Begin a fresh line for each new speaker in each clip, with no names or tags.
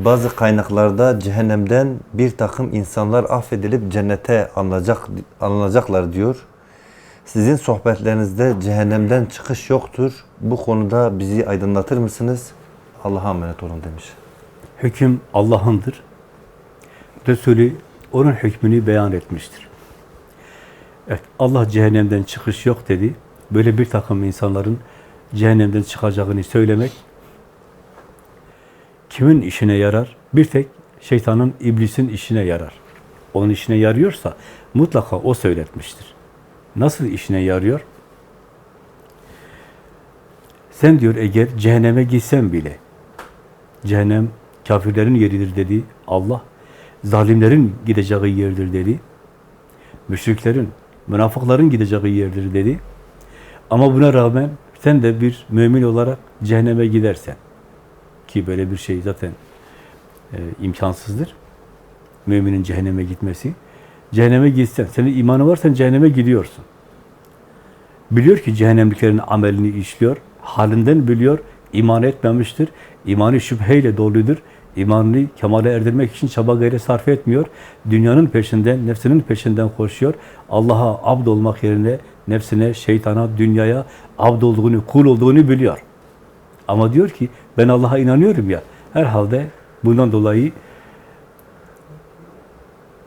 Bazı kaynaklarda cehennemden bir takım insanlar affedilip cennete alınacak, alınacaklar diyor. Sizin sohbetlerinizde cehennemden çıkış yoktur. Bu konuda bizi aydınlatır mısınız? Allah'a emanet olun demiş.
Hüküm Allah'ındır. Resulü onun hükmünü beyan etmiştir. Evet, Allah cehennemden çıkış yok dedi. Böyle bir takım insanların cehennemden çıkacağını söylemek kimin işine yarar? Bir tek şeytanın, iblisin işine yarar. Onun işine yarıyorsa mutlaka o söyletmiştir. Nasıl işine yarıyor? Sen diyor eğer cehenneme gitsen bile, cehennem kafirlerin yeridir dedi Allah, zalimlerin gideceği yerdir dedi, müşriklerin, münafıkların gideceği yerdir dedi. Ama buna rağmen sen de bir mümin olarak cehenneme gidersen, ki böyle bir şey zaten e, imkansızdır, müminin cehenneme gitmesi, cehenneme gitsen, senin imanı varsa cehenneme gidiyorsun. Biliyor ki cehennemliklerin amelini işliyor, halinden biliyor, iman etmemiştir, imanı şüpheyle doludur, imanını kemale erdirmek için çaba gayret sarf etmiyor, dünyanın peşinden, nefsinin peşinden koşuyor, Allah'a abd olmak yerine nefsine, şeytana, dünyaya abd olduğunu, kul olduğunu biliyor. Ama diyor ki, ben Allah'a inanıyorum ya, herhalde bundan dolayı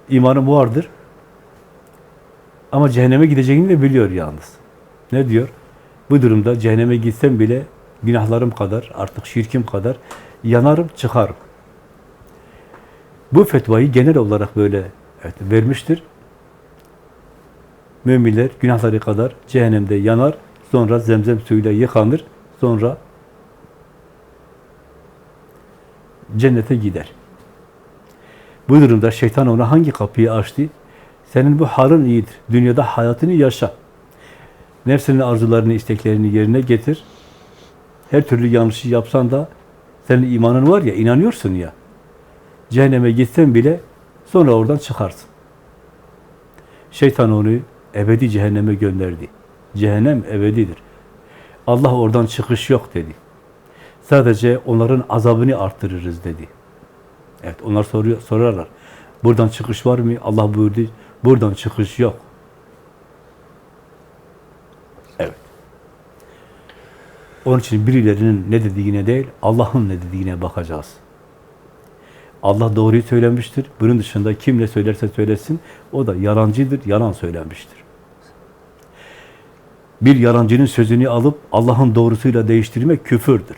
imanım vardır, ama cehenneme gideceğini de biliyor yalnız. Ne diyor? Bu durumda cehenneme gitsem bile günahlarım kadar, artık şirkim kadar yanarım, çıkarım. Bu fetvayı genel olarak böyle evet, vermiştir. Müminler günahları kadar cehennemde yanar, sonra zemzem suyuyla yıkanır, sonra cennete gider. Bu durumda şeytan ona hangi kapıyı açtı? Senin bu halin iyidir. Dünyada hayatını yaşa. Nefsinin arzularını, isteklerini yerine getir. Her türlü yanlışı yapsan da senin imanın var ya, inanıyorsun ya. Cehenneme gitsen bile sonra oradan çıkarsın. Şeytan onu ebedi cehenneme gönderdi. Cehennem ebedidir. Allah oradan çıkış yok dedi. Sadece onların azabını arttırırız dedi. Evet, onlar soruyor, sorarlar. Buradan çıkış var mı? Allah buyurdu, buradan çıkış yok. Evet. Onun için birilerinin ne dediğine değil, Allah'ın ne dediğine bakacağız. Allah doğruyu söylemiştir. Bunun dışında kim ne söylerse söylesin, o da yalancıdır, yalan söylemiştir. Bir yalancının sözünü alıp Allah'ın doğrusuyla değiştirmek küfürdür.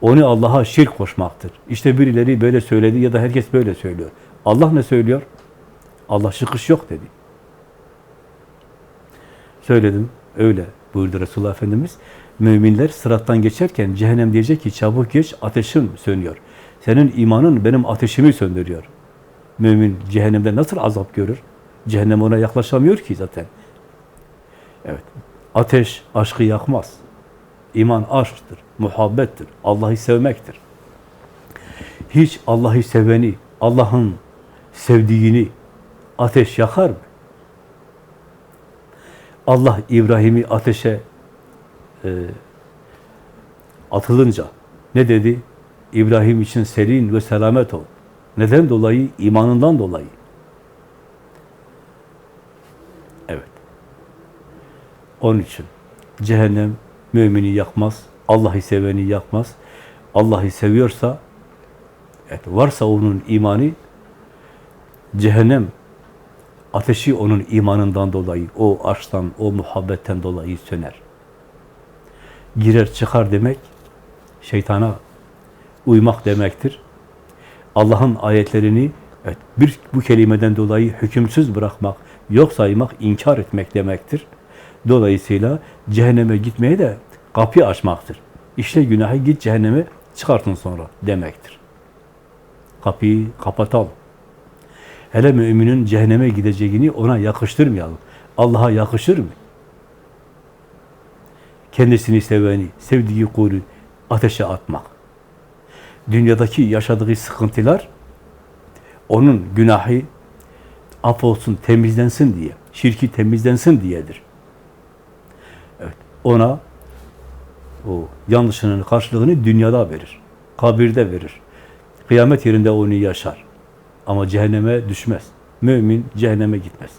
Onu Allah'a şirk koşmaktır. İşte birileri böyle söyledi ya da herkes böyle söylüyor. Allah ne söylüyor? Allah çıkış yok dedi. Söyledim, öyle buyurdu Resulullah Efendimiz. Müminler sırattan geçerken cehennem diyecek ki çabuk geç ateşim sönüyor. Senin imanın benim ateşimi söndürüyor. Mümin cehennemde nasıl azap görür? Cehennem ona yaklaşamıyor ki zaten. Evet. Ateş aşkı yakmaz. İman aşktır, muhabbettir, Allah'ı sevmektir. Hiç Allah'ı seveni, Allah'ın sevdiğini ateş yakar mı? Allah İbrahim'i ateşe e, atılınca ne dedi? İbrahim için serin ve selamet ol. Neden dolayı? İmanından dolayı. Evet. Onun için cehennem mümini yakmaz, Allah'ı seveni yakmaz. Allah'ı seviyorsa, evet, varsa onun imanı, cehennem ateşi onun imanından dolayı, o aşktan, o muhabbetten dolayı söner. Girer çıkar demek, şeytana uymak demektir. Allah'ın ayetlerini evet, bir bu kelimeden dolayı hükümsüz bırakmak, yok saymak, inkar etmek demektir. Dolayısıyla cehenneme gitmeye de kapı açmaktır. İşte günahı git cehenneme çıkartın sonra demektir. Kapıyı kapatalım. Hele müminin cehenneme gideceğini ona yakıştırmayalım. Allah'a yakışır mı? Kendisini seveni, sevdiği kulu ateşe atmak. Dünyadaki yaşadığı sıkıntılar onun günahı affolsun, temizlensin diye, şirki temizlensin diyedir. Ona o yanlışının karşılığını dünyada verir. kabirde verir. Kıyamet yerinde onu yaşar. Ama cehenneme düşmez. Mümin cehenneme gitmez.